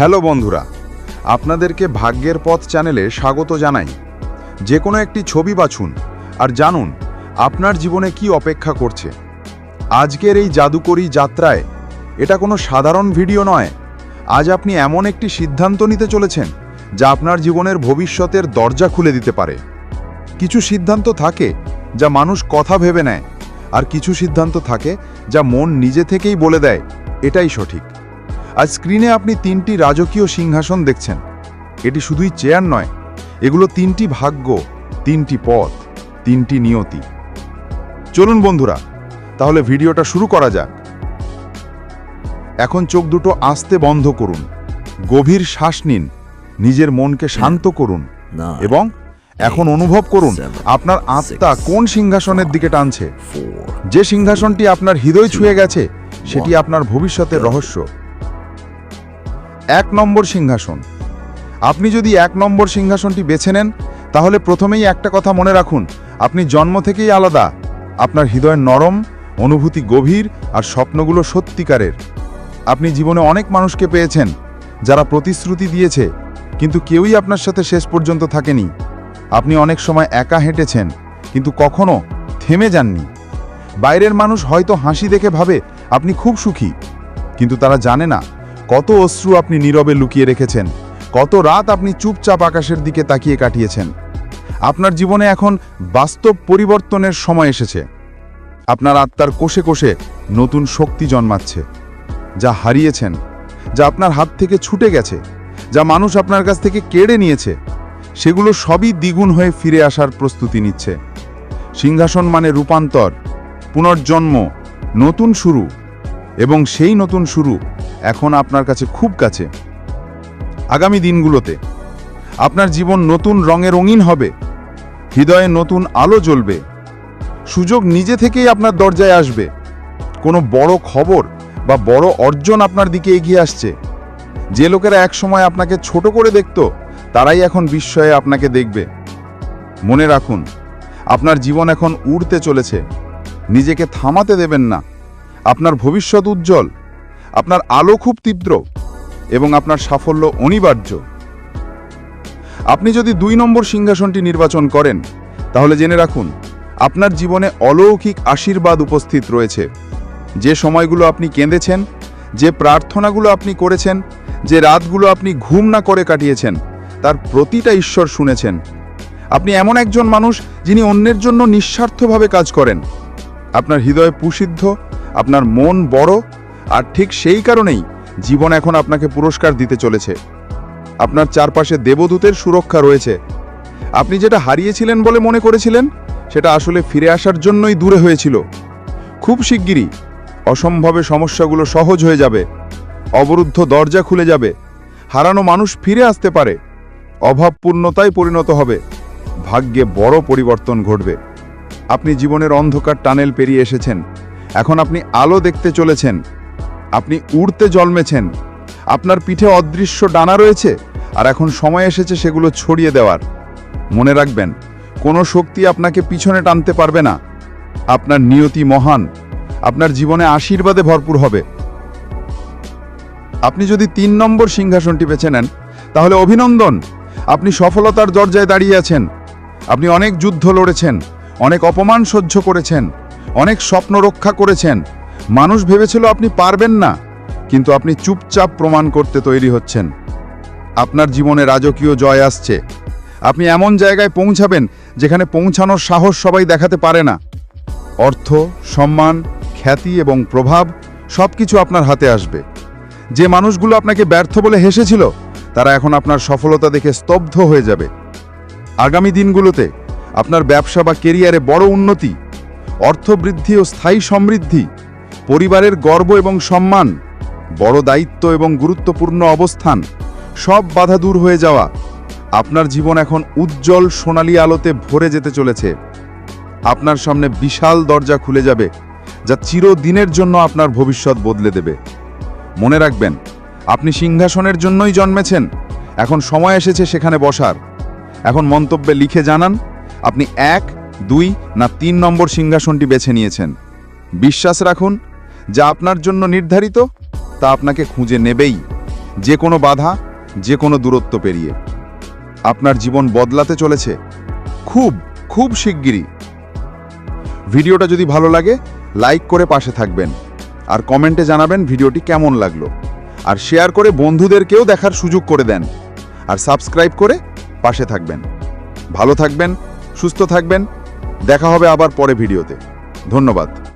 Hello বন্ধুরা, আপনাদেরকে ভাগ্যের পথ চ্যানেলে স্বাগত জানাই। যে কোনো একটি ছবি বাছুন আর জানুন আপনার জীবনে কি অপেক্ষা করছে। আজকের এই জাদুকরী যাত্রায় এটা কোনো সাধারণ ভিডিও নয়। আজ আপনি এমন একটি সিদ্ধান্ত নিতে চলেছেন যা আপনার জীবনের ভবিষ্যতের দরজা খুলে দিতে পারে। কিছু সিদ্ধান্ত থাকে যা মানুষ কথা ভেবে নেয় আর কিছু সিদ্ধান্ত থাকে যা মন নিজে থেকেই বলে দেয়। এটাই সঠিক। আজ স্ক্রিনে আপনি তিনটি রাজকীয় সিংহাসন দেখছেন। এটি শুধুই চেয়ার নয় এগুলো তিনটি ভাগ্য তিনটি পথ তিনটি নিয়তি। চলুন বন্ধুরা তাহলে ভিডিওটা শুরু করা যাক। এখন চোখ দুটো আস্তে বন্ধ করুন গভীর শ্বাস নিন নিজের মনকে শান্ত করুন এবং এখন অনুভব করুন আপনার আত্মা কোন সিংহাসনের দিকে টানছে। যে সিংহাসনটি আপনার হৃদয় ছুঁয়ে গেছে সেটি আপনার ভবিষ্যতের রহস্য। এক নম্বর সিংহাসন। আপনি যদি এক নম্বর সিংহাসনটি বেছে নেন, তাহলে প্রথমেই একটা কথা মনে রাখুন, আপনি জন্ম থেকেই আলাদা। আপনার হৃদয় নরম, অনুভূতি গভীর আর স্বপ্নগুলো সত্যিকারের। আপনি জীবনে অনেক মানুষকে পেয়েছেন, যারা প্রতিশ্রুতি দিয়েছে, কিন্তু কেউই আপনার সাথে শেষ পর্যন্ত থাকেনি। আপনি অনেক সময় একা হেঁটেছেন, কিন্তু কখনো থেমে যাননি। বাইরের মানুষ হয়তো হাসি দেখে ভাবে আপনি খুব সুখী, কিন্তু তারা জানে না কত অশ্রু আপনি নীরবে লুকিয়ে রেখেছেন? কত রাত আপনি চুপচাপ আকাশের দিকে তাকিয়ে কাটিয়েছেন? আপনার জীবনে এখন বাস্তব পরিবর্তনের সময় এসেছে। আপনার আত্মার কোষে কোষে নতুন শক্তি জন্মাচ্ছে। যা হারিয়েছেন, যা আপনার হাত থেকে ছুটে গেছে, যা মানুষ আপনার কাছ থেকে কেড়ে নিয়েছে, সেগুলো সবই দ্বিগুণ হয়ে ফিরে আসার প্রস্তুতি নিচ্ছে। সিংহাসন মানে রূপান্তর, পুনর্জন্ম, নতুন শুরু, এবং সেই নতুন শুরু এখন আপনার কাছে খুব কাছে। আগামী দিনগুলোতে আপনার জীবন নতুন রঙে রঙিন হবে, হৃদয়ে নতুন আলো জ্বলবে, সুযোগ নিজে থেকেই আপনার দরজায় আসবে, কোনো বড় খবর বা বড় অর্জন আপনার দিকে এগিয়ে আসছে। যে লোকেরা একসময় আপনাকে ছোট করে দেখত, তারাই এখন বিস্ময়ে আপনাকে দেখবে। মনে রাখুন, আপনার জীবন এখন উড়তে চলেছে, নিজেকে থামাতে দেবেন না, আপনার ভবিষ্যৎ উজ্জ্বল। আপনার আলো খুব তীব্র এবং আপনার সাফল্য অনিবার্য। আপনি যদি দুই নম্বর সিংহাসনটি নির্বাচন করেন, তাহলে জেনে রাখুন, আপনার জীবনে অলৌকিক আশীর্বাদ উপস্থিত রয়েছে। যে সময়গুলো আপনি কেঁদেছেন, যে প্রার্থনাগুলো আপনি করেছেন, যে রাতগুলো আপনি ঘুম না করে কাটিয়েছেন, তার প্রতিটা ঈশ্বর শুনেছেন। আপনি এমন একজন মানুষ যিনি অন্যের জন্য নিঃস্বার্থভাবে কাজ করেন। আপনার হৃদয় পুসিদ্ধ আপনার মন বড় আর ঠিক সেই কারণেই জীবন এখন আপনাকে পুরস্কার দিতে চলেছে। আপনার চারপাশে দেবদূতের সুরক্ষা রয়েছে। আপনি যেটা হারিয়েছিলেন বলে মনে করেছিলেন, সেটা আসলে ফিরে আসার জন্যই দূরে হয়েছিল। খুব শিগগিরই অসম্ভবে সমস্যাগুলো সহজ হয়ে যাবে, অবরুদ্ধ দরজা খুলে যাবে, হারানো মানুষ ফিরে আসতে পারে, অভাবপূর্ণতায় পরিণত হবে, ভাগ্যে বড় পরিবর্তন ঘটবে। আপনি জীবনের অন্ধকার টানেল পেরিয়ে এসেছেন, এখন আপনি আলো দেখতে চলেছেন আপনি উড়তে জন্মেছেন। আপনার পিঠে অদৃশ্য ডানা রয়েছে, আর এখন সময় এসেছে সেগুলো ছড়িয়ে দেওয়ার। মনে রাখবেন, কোনো শক্তি আপনাকে পিছনে টানতে পারবে না। আপনার নিয়তি মহান, আপনার জীবনে আশীর্বাদে ভরপুর হবে। আপনি যদি তিন নম্বর সিংহাসনটি বেছে নেন, তাহলে অভিনন্দন, আপনি সফলতার দরজায় দাঁড়িয়ে আছেন। আপনি অনেক যুদ্ধ লড়েছেন, অনেক অপমান সহ্য করেছেন, অনেক স্বপ্ন রক্ষা করেছেন। মানুষ ভেবেছিল আপনি পারবেন না, কিন্তু আপনি চুপচাপ প্রমাণ করতে তৈরি হচ্ছেন। আপনার জীবনে রাজকীয় জয় আসছে। আপনি এমন জায়গায় পৌঁছাবেন যেখানে পৌঁছানোর সাহস সবাই দেখাতে পারে না। অর্থ, সম্মান, খ্যাতি এবং প্রভাব সব কিছু আপনার হাতে আসবে। যে মানুষগুলো আপনাকে ব্যর্থ বলে হেসেছিল, তারা এখন আপনার সফলতা দেখে স্তব্ধ হয়ে যাবে। আগামী দিনগুলোতে আপনার ব্যবসা বা কেরিয়ারে বড় উন্নতি, অর্থবৃদ্ধি ও স্থায়ী সমৃদ্ধি পরিবারের গর্ব এবং সম্মান, বড় দায়িত্ব এবং গুরুত্বপূর্ণ অবস্থান, সব বাধা দূর হয়ে যাওয়া, আপনার জীবন এখন উজ্জ্বল সোনালী আলোতে ভরে যেতে চলেছে। আপনার সামনে বিশাল দরজা খুলে যাবে, যা চিরদিনের জন্য আপনার ভবিষ্যৎ বদলে দেবে। মনে রাখবেন, আপনি সিংহাসনের জন্যই জন্মেছেন, এখন সময় এসেছে সেখানে বসার। এখন মন্তব্যে লিখে জানান, আপনি এক, দুই না তিন নম্বর সিংহাসনটি বেছে নিয়েছেন। বিশ্বাস রাখুন যা আপনার জন্য নির্ধারিত, তা আপনাকে খুঁজে নেবেই। যে কোনো বাধা, যে কোনো দূরত্ব পেরিয়ে। আপনার জীবন বদলাতে চলেছে। খুব খুব শিগগিরই। ভিডিওটা যদি ভালো লাগে, লাইক করে পাশে থাকবেন। আর কমেন্টে জানাবেন ভিডিওটি কেমন লাগল। আর শেয়ার করে বন্ধুদেরকেও দেখার সুযোগ করে দেন। আর সাবস্ক্রাইব করে পাশে থাকবেন। ভালো থাকবেন, সুস্থ থাকবেন। দেখা হবে আবার পরে ভিডিওতে। ধন্যবাদ।